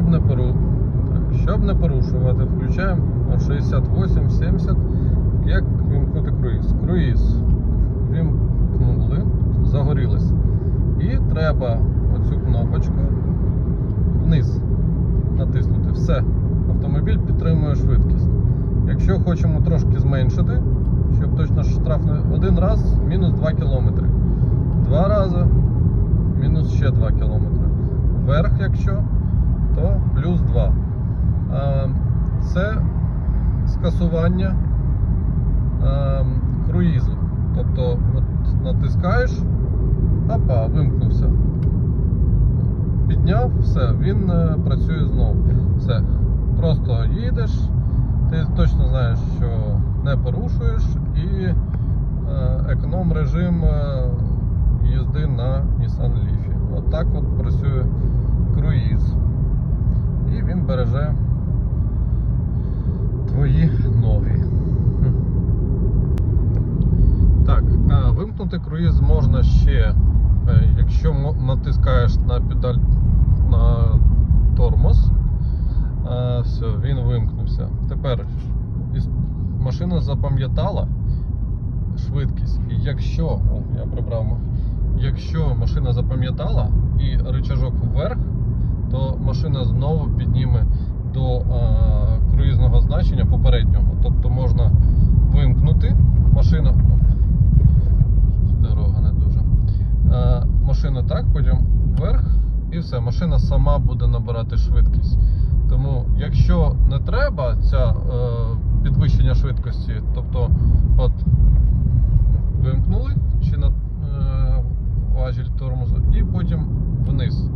щоб не пору... щоб не порушувати, включаємо 68-70. Як вимкнути круїз? Круїз вимкнули, загорілось. І треба оцю кнопочку вниз натиснути. Все. Автомобіль підтримує швидкість. Якщо хочемо трошки зменшити, щоб точно штраф не один раз мінус 2 км. Два рази мінус ще 2 км. Вверх, якщо, то плюс 2. Це скасування круїзу. Тобто от натискаєш, опа, вимкнувся. Підняв, все, він е, працює знову. Все. Просто їдеш, ти точно знаєш, що не порушуєш і е, економ режим е, їзди на Nissan Leaf. От так от працює круїз. І він береже твої ноги. Хм. Так, а, круїз можна ще, е, якщо натискаєш на педаль на тормоз. А, все, він вимкнувся. Тепер машина запам'ятала швидкість. І якщо, о, я прибрав, якщо машина запам'ятала і рычажок вверх, то машина знову підніме до а, круїзного значення попереднього. Тобто можна вимкнути машина. Дорога не дуже. Е, машина так, потім вверх і все. Машина сама буде набирати швидкість. Тому, якщо не треба ця е, підвищення швидкості, тобто от вимкнули чи на е, важіль тормозу, і потім вниз.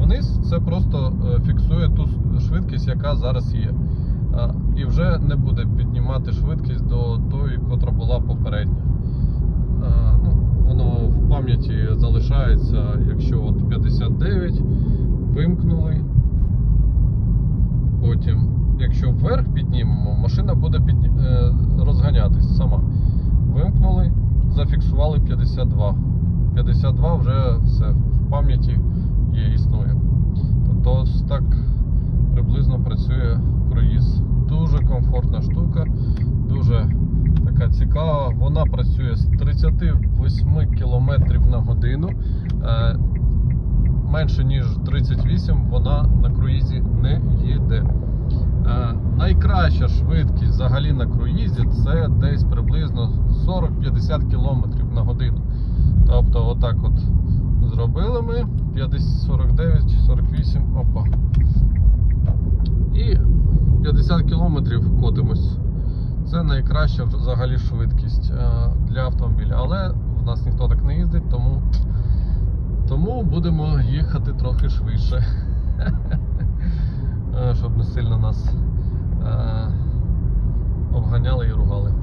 Вниз це просто е, фіксує ту швидкість, яка зараз є. А, і вже не буде піднімати швидкість до тої, котра була попередня. Пам'яті залишається, якщо от 59 вимкнули. Потім, якщо вверх піднімемо, машина буде підні... е, розганятись сама. Вимкнули, зафіксували 52. 52 вже все в пам'яті є, існує. Тобто ось так приблизно працює круїз. Дуже комфортна штука, дуже така цікава. Вона працює з 38 км на годину. Е, Менше ніж 38 вона на круїзі не їде. Е, Найкраща швидкість взагалі на круїзі це десь приблизно 40-50 км на годину. Тобто, отак от зробили ми 50, 49, 48, опа. І 50 км котимось. Це найкраща взагалі швидкість е, для автомобіля. Але в нас ніхто так не їздить, тому, тому будемо їхати трохи швидше. Е, Щоб не сильно нас е, обганяли і ругали.